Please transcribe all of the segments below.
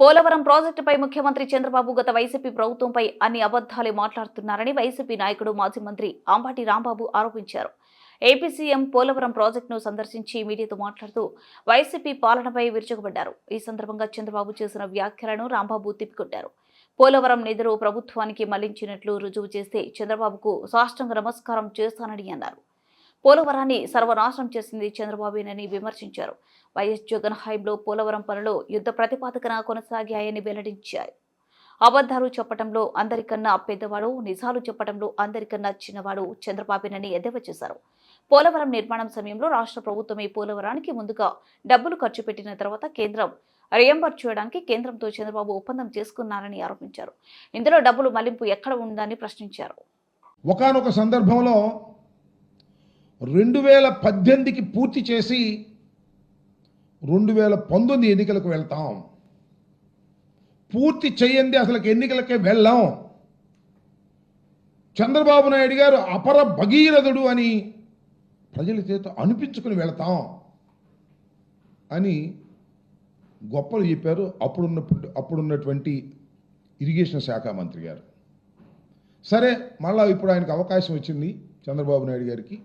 పోలవరం ప్రాజెక్టుపై ముఖ్యమంత్రి చంద్రబాబు గత వైసీపీ ప్రభుత్వంపై అన్ని అబద్ధాలే మాట్లాడుతున్నారని వైసీపీ నాయకుడు మాజీ మంత్రి అంబాటి రాంబాబు ఆరోపించారు. ఏపీ సీఎం పోలవరం ప్రాజెక్టును సందర్శించి మీడియాతో మాట్లాడుతూ వైసీపీ పాలనపై విరుచుకుపడ్డారు. ఈ సందర్భంగా చంద్రబాబు చేసిన వ్యాఖ్యలను రాంబాబు తిప్పికొట్టారు. పోలవరం నిధులు ప్రభుత్వానికి మళ్ళించినట్లు రుజువు చేస్తే చంద్రబాబుకు సాష్టంగ నమస్కారం చేస్తానని అన్నారు. పోలవరాన్ని సర్వనాశనం చేసింది చంద్రబాబునని విమర్శించారు. వైఎస్ జగన్ హైబ్లో పోలవరం పనులు యుద్ధ ప్రతిపాదకన కొనసాగాయని వెల్లడించారు. అబద్ధాలు చెప్పటంలో అందరికన్నా పెద్దవాడు నిజాలు చెప్పటంలో అందరికన్నా చిన్నవాడు చంద్రబాబునని ఎద్దేవా చేశారు. పోలవరం నిర్మాణం సమయంలో రాష్ట్ర ప్రభుత్వం ఈ పోలవరానికి ముందుగా డబ్బులు ఖర్చు పెట్టిన తర్వాత కేంద్రం రియంబర్ చేయడానికి కేంద్రంతో చంద్రబాబు ఒప్పందం చేసుకున్నారని ఆరోపించారు. ఇందులో డబ్బులు మలింపు ఎక్కడ ఉందని ప్రశ్నించారు. ఒకనొక సందర్భంలో రెండు వేల పద్దెనిమిదికి పూర్తి చేసి రెండు వేల పంతొమ్మిది ఎన్నికలకు వెళ్తాం. పూర్తి చేయండి అసలు ఎన్నికలకే వెళ్ళాం. చంద్రబాబు నాయుడు గారు అపర భగీరథుడు అని ప్రజల చేత అనిపించుకుని వెళతాం అని గొప్పలు చెప్పారు. అప్పుడున్నప్పుడు అప్పుడున్నటువంటి ఇరిగేషన్ శాఖ మంత్రి గారు. సరే మళ్ళా ఇప్పుడు ఆయనకు అవకాశం వచ్చింది చంద్రబాబు నాయుడు గారికి.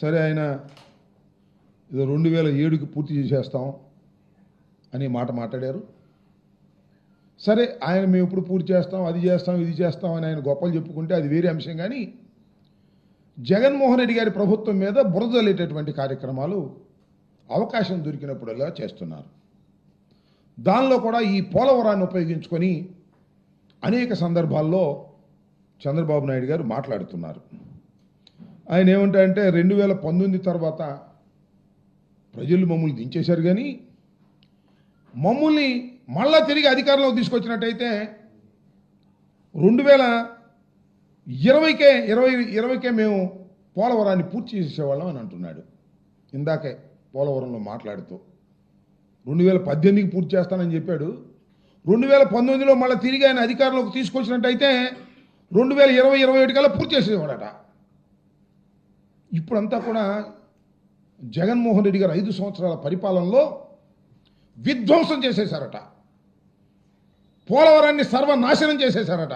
సరే ఆయన ఇది రెండు వేల ఏడుకి పూర్తి చేసేస్తాం అని మాట మాట్లాడారు. సరే ఆయన మేము ఇప్పుడు పూర్తి చేస్తాం అది చేస్తాం ఇది చేస్తాం అని ఆయన గొప్పలు చెప్పుకుంటే అది వేరే అంశం కానీ జగన్మోహన్ రెడ్డి గారి ప్రభుత్వం మీద బురదలేటటువంటి కార్యక్రమాలు అవకాశం దొరికినప్పుడల్లా చేస్తున్నారు. దానిలో కూడా ఈ పోలవరాన్ని ఉపయోగించుకొని అనేక సందర్భాల్లో చంద్రబాబు నాయుడు గారు మాట్లాడుతున్నారు. ఆయన ఏమంటాయంటే రెండు వేల పంతొమ్మిది తర్వాత ప్రజలు మమ్మల్ని దించేశారు కానీ మమ్మల్ని మళ్ళా తిరిగి అధికారంలోకి తీసుకొచ్చినట్టయితే రెండు వేల ఇరవైకే ఇరవై ఇరవైకే మేము పోలవరాన్ని పూర్తి చేసేవాళ్ళం అని అంటున్నాడు. ఇందాకే పోలవరంలో మాట్లాడుతూ రెండు వేల పద్దెనిమిదికి పూర్తి చేస్తానని చెప్పాడు. రెండు వేల పంతొమ్మిదిలో మళ్ళీ తిరిగి ఆయన అధికారంలోకి తీసుకొచ్చినట్టయితే రెండు వేల ఇరవై ఇరవై ఏడు కల్లా పూర్తి చేసేవాడట. ఇప్పుడంతా కూడా జగన్మోహన్ రెడ్డి గారు ఐదు సంవత్సరాల పరిపాలనలో విధ్వంసం చేసేశారట. పోలవరాన్ని సర్వనాశనం చేసేశారట.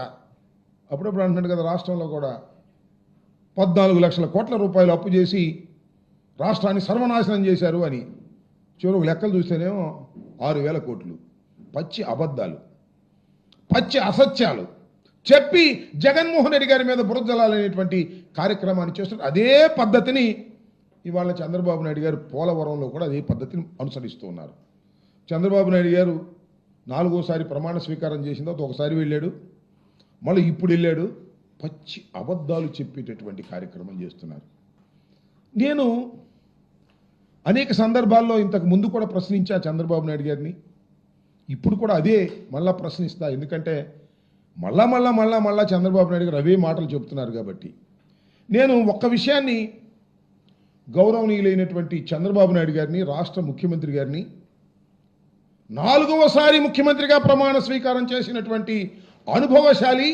అప్పుడప్పుడు అంటున్నాడు కదా రాష్ట్రంలో కూడా పద్నాలుగు లక్షల కోట్ల రూపాయలు అప్పు చేసి రాష్ట్రాన్ని సర్వనాశనం చేశారు అని చివరికి లెక్కలు చూస్తేనేమో ఆరు వేల కోట్లు. పచ్చి అబద్ధాలు. పచ్చి అసత్యాలు. చెప్పి జగన్మోహన్ రెడ్డి గారి మీద బురదలాలనేటువంటి కార్యక్రమాన్ని చేస్తున్నారు. అదే పద్ధతిని ఇవాళ చంద్రబాబు నాయుడు గారు పోలవరంలో కూడా అదే పద్ధతిని అనుసరిస్తూ ఉన్నారు. చంద్రబాబు నాయుడు గారు నాలుగోసారి ప్రమాణ స్వీకారం చేసిన తర్వాత ఒకసారి వెళ్ళాడు మళ్ళీ ఇప్పుడు వెళ్ళాడు పచ్చి అబద్ధాలు చెప్పేటటువంటి కార్యక్రమం చేస్తున్నారు. నేను అనేక సందర్భాల్లో ఇంతకు ముందు కూడా ప్రశ్నించా చంద్రబాబు నాయుడు గారిని ఇప్పుడు కూడా అదే మళ్ళా ప్రశ్నిస్తా ఎందుకంటే మళ్ళా మళ్ళా మళ్ళా మళ్ళా చంద్రబాబు నాయుడు గారు అవే మాటలు చెప్తున్నారు కాబట్టి. నేను ఒక్క విషయాన్ని గౌరవనీయులైనటువంటి చంద్రబాబు నాయుడు గారిని రాష్ట్ర ముఖ్యమంత్రి గారిని నాలుగవసారి ముఖ్యమంత్రిగా ప్రమాణ స్వీకారం చేసినటువంటి అనుభవశాలి